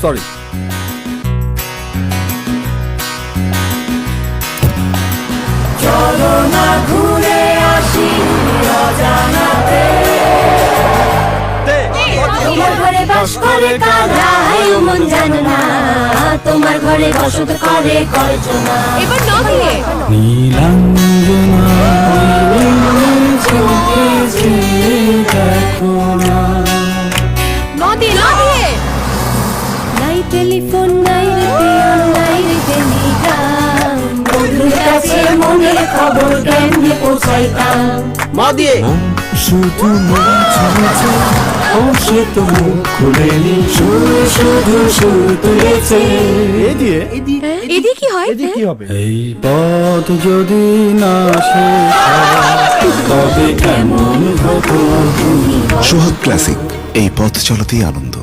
Sorry চলো না ঘুরে আসি অজানাতে তোমার ঘরে বাস করে মন জানে না তোমার ঘরে বসত করে এবার ন দিয়ে। খবর কেমনে পৌঁছাইতাম মা দিয়ে। শুধু মুছে ও সে তো মুখ খুলেনি। শুধু শুধু সুর তুলেছে। দিয়ে। এদি কি হয়? কি হবে? এই পথ যদি না শেষ তবে কেমন হতো? সোহাগ ক্লাসিক এই পথ চলাতেই আনন্দ।